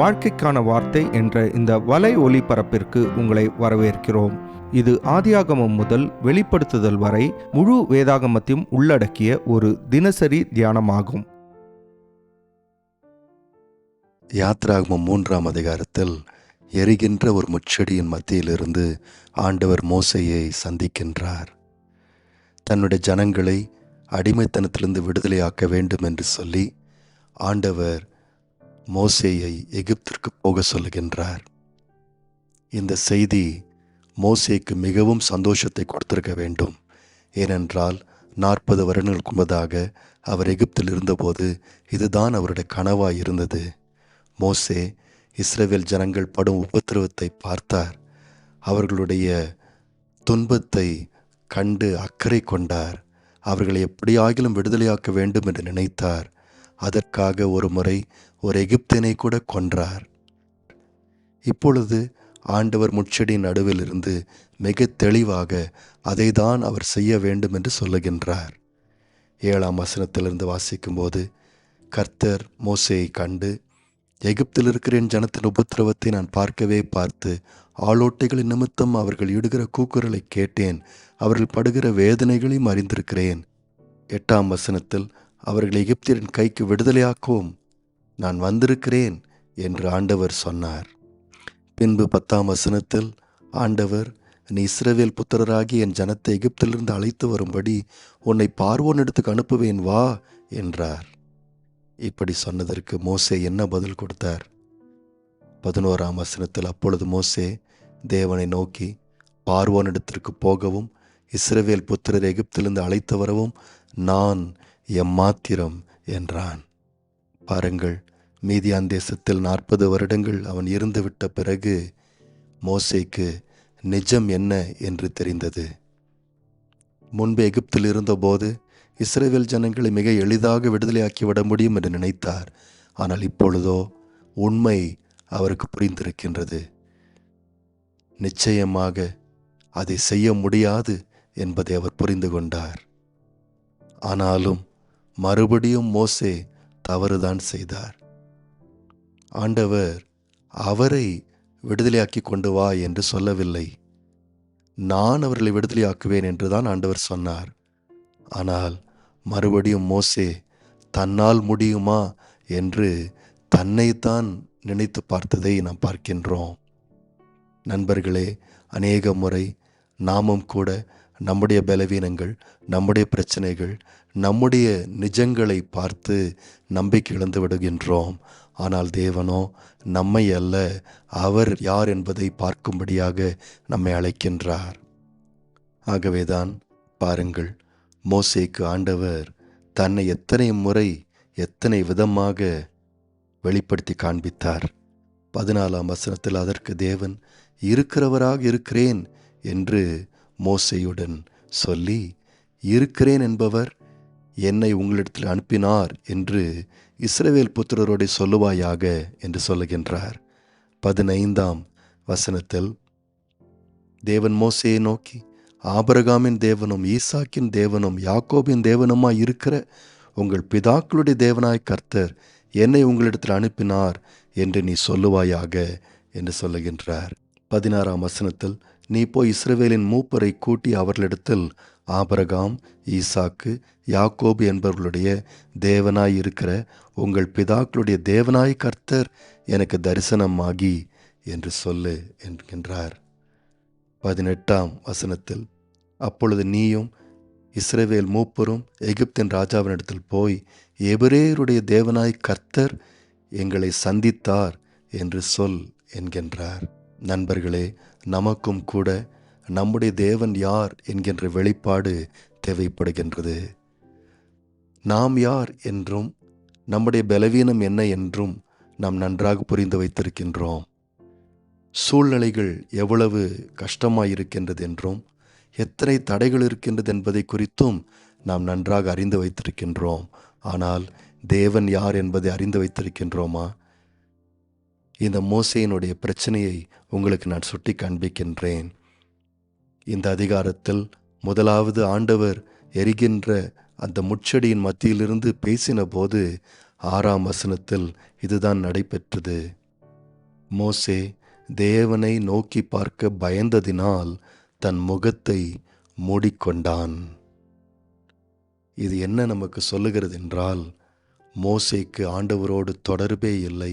வாழ்க்கைக்கான வார்த்தை என்ற இந்த வலை ஒளிபரப்பிற்கு உங்களை வரவேற்கிறோம். இது ஆதியாகமம் முதல் வெளிப்படுத்துதல் வரை முழு வேதாகமத்தையும் உள்ளடக்கிய ஒரு தினசரி தியானமாகும். யாத்ராகமம் மூன்றாம் அதிகாரத்தில் எரிகின்ற ஒரு முச்செடியின் மத்தியிலிருந்து ஆண்டவர் மோசையை சந்திக்கின்றார். தன்னுடைய ஜனங்களை அடிமைத்தனத்திலிருந்து விடுதலையாக்க வேண்டும் என்று சொல்லி ஆண்டவர் மோசேயை எகிப்திற்கு போக சொல்லுகின்றார். இந்த செய்தி மோசேக்கு மிகவும் சந்தோஷத்தை கொடுத்திருக்க வேண்டும். ஏனென்றால் நாற்பது வருடங்களுக்கு முன்பதாக அவர் எகிப்தில் இருந்தபோது இதுதான் அவருடைய கனவாய் இருந்தது. மோசே இஸ்ரேவேல் ஜனங்கள் படும் உபத்திரவத்தை பார்த்தார். அவர்களுடைய துன்பத்தை கண்டு அக்கறை கொண்டார். அவர்களை எப்படியாகிலும் விடுதலையாக்க வேண்டும் என்று நினைத்தார். அதற்காக ஒரு முறை ஒரு எகிப்தினை கூட கொன்றார். இப்பொழுது ஆண்டவர் முச்செடியின் நடுவிலிருந்து மிக தெளிவாக அதைதான் அவர் செய்ய வேண்டும் என்று சொல்லுகின்றார். ஏழாம் வசனத்திலிருந்து வாசிக்கும்போது கர்த்தர் மோசையை கண்டு எகிப்தில் இருக்கிற என் ஜனத்தின் உபத்திரவத்தை நான் பார்க்கவே பார்த்து ஆளோட்டைகளின் நிமித்தம் அவர்கள் இடுகிற கூக்குரலை கேட்டேன் அவர்கள் படுகிற வேதனைகளையும் அறிந்திருக்கிறேன். எட்டாம் வசனத்தில் அவர்கள் எகிப்தியரின் கைக்கு விடுதலையாக்கவும் நான் வந்திருக்கிறேன் என்று ஆண்டவர் சொன்னார். பின்பு பத்தாம் வசனத்தில் ஆண்டவர் நீ இஸ்ரவேல் புத்திரராகி என் ஜனத்தை எகிப்திலிருந்து அழைத்து வரும்படி உன்னை பார்வோனிடத்துக்கு அனுப்புவேன் வா என்றார். இப்படி சொன்னதற்கு மோசே என்ன பதில் கொடுத்தார்? பதினோராம் வசனத்தில் அப்பொழுது மோசே தேவனை நோக்கி பார்வோனிடத்திற்கு போகவும் இஸ்ரவேல் புத்திரர் எகிப்திலிருந்து அழைத்து வரவும் நான் எம்மாத்திரம் என்றான். பாருங்கள் மீதியான் தேசத்தில் நாற்பது வருடங்கள் அவன் இருந்துவிட்ட பிறகு மோசைக்கு நிஜம் என்ன என்று தெரிந்தது. முன்பு எகிப்தில் இருந்தபோது இஸ்ரேவேல் ஜனங்களை மிக எளிதாக விடுதலையாக்கி விட முடியும் என்று நினைத்தார். ஆனால் இப்பொழுதோ உண்மை அவருக்கு புரிந்திருக்கின்றது. நிச்சயமாக அதை செய்ய முடியாது என்பதை அவர் புரிந்து கொண்டார். ஆனாலும் மறுபடியும் மோசே தவறுதான் செய்தார். ஆண்டவர் அவரை விடுதலையாக்கி கொண்டு வா என்று சொல்லவில்லை. நான் அவர்களை விடுதலையாக்குவேன் என்றுதான் ஆண்டவர் சொன்னார். ஆனால் மறுபடியும் மோசே தன்னால் முடியுமா என்று தன்னைத்தான் நினைத்து பார்த்ததை நாம் பார்க்கின்றோம். நண்பர்களே அநேக முறை நாமும் கூட நம்முடைய பலவீனங்கள் நம்முடைய பிரச்சனைகள் நம்முடைய நிஜங்களை பார்த்து நம்பிக்கை இழந்து விடுகின்றோம். ஆனால் தேவனோ நம்மை அல்ல அவர் யார் என்பதை பார்க்கும்படியாக நம்மை அழைக்கின்றார். ஆகவேதான் பாருங்கள் மோசேக்கு ஆண்டவர் தன்னை எத்தனை முறை எத்தனை விதமாக வெளிப்படுத்தி காண்பித்தார். பதினாலாம் வசனத்தில் அதற்கு தேவன் இருக்கிறவராக இருக்கிறேன் என்று மோசையுடன் சொல்லி இருக்கிறேன் என்பவர் என்னை உங்களிடத்தில் அனுப்பினார் என்று இஸ்ரவேல் புத்திரரோடு சொல்லுவாயாக என்று சொல்லுகின்றார். பதினைந்தாம் வசனத்தில் தேவன் மோசையை நோக்கி ஆபரகாமின் தேவனும் ஈசாக்கின் தேவனும் யாக்கோபின் தேவனுமாய் இருக்கிற உங்கள் பிதாக்களுடைய தேவனாய் கர்த்தர் என்னை உங்களிடத்தில் அனுப்பினார் என்று நீ சொல்லுவாயாக என்று சொல்லுகின்றார். பதினாறாம் வசனத்தில் நீ போய் இஸ்ரவேலின் மூப்பரை கூட்டி அவர்களிடத்தில் ஆபரகாம் ஈசாக்கு யாக்கோபு என்பவர்களுடைய தேவனாய் இருக்கிற உங்கள் பிதாக்களுடைய தேவனாய் கர்த்தர் எனக்கு தரிசனமாகி என்று சொல்லு என்கின்றார். பதினெட்டாம் வசனத்தில் அப்பொழுது நீயும் இஸ்ரவேல் மூப்பரும் எகிப்தின் ராஜாவினிடத்தில் போய் எபிரேயருடைய தேவனாய் கர்த்தர் எங்களை சந்தித்தார் என்று சொல் என்கின்றார். நண்பர்களே நமக்கும் கூட நம்முடைய தேவன் யார் என்கின்ற வெளிப்பாடு தேவைப்படுகின்றது. நாம் யார் என்றும் நம்முடைய பலவீனம் என்ன என்றும் நாம் நன்றாக புரிந்து வைத்திருக்கின்றோம். சூழ்நிலைகள் எவ்வளவு கஷ்டமாயிருக்கின்றது என்றும் எத்தனை தடைகள் இருக்கின்றது என்பதை குறித்தும் நாம் நன்றாக அறிந்து வைத்திருக்கின்றோம். ஆனால் தேவன் யார் என்பதை அறிந்து வைத்திருக்கின்றோமா? இந்த மோசையினுடைய பிரச்சனையை உங்களுக்கு நான் சுட்டி காண்பிக்கின்றேன். இந்த அதிகாரத்தில் முதலாவது ஆண்டவர் எரிகின்ற அந்த முச்சடியின் மத்தியிலிருந்து பேசின போது ஆறாம் வசனத்தில் இதுதான் நடைபெற்றது. மோசே தேவனை நோக்கி பார்க்க பயந்ததினால் தன் முகத்தை மூடிக்கொண்டான். இது என்ன நமக்கு சொல்லுகிறது என்றால் மோசேக்கு ஆண்டவரோடு தொடர்பே இல்லை.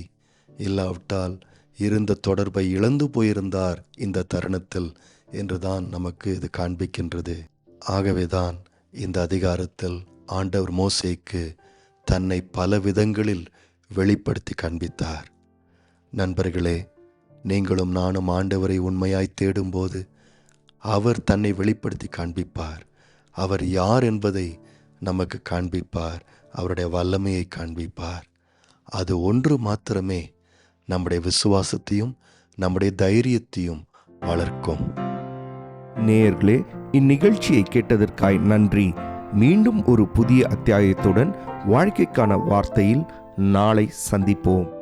இல்லாவிட்டால் இருந்த தொடர்பை இழந்து போயிருந்தார் இந்த தருணத்தில் என்றுதான் நமக்கு இது காண்பிக்கின்றது. ஆகவேதான் இந்த அதிகாரத்தில் ஆண்டவர் மோசேக்கு தன்னை பல விதங்களில் வெளிப்படுத்தி காண்பித்தார். நண்பர்களே நீங்களும் நானும் ஆண்டவரை உண்மையாய் தேடும்போது அவர் தன்னை வெளிப்படுத்தி காண்பிப்பார். அவர் யார் என்பதை நமக்கு காண்பிப்பார். அவருடைய வல்லமையை காண்பிப்பார். அது ஒன்று மாத்திரமே நம்முடைய விசுவாசத்தையும் நம்முடைய தைரியத்தையும் வளர்க்கும். நேயர்களே இந்நிகழ்ச்சியை கேட்டதற்காய் நன்றி. மீண்டும் ஒரு புதிய அத்தியாயத்துடன் வாழ்க்கைக்கான வார்த்தையில் நாளை சந்திப்போம்.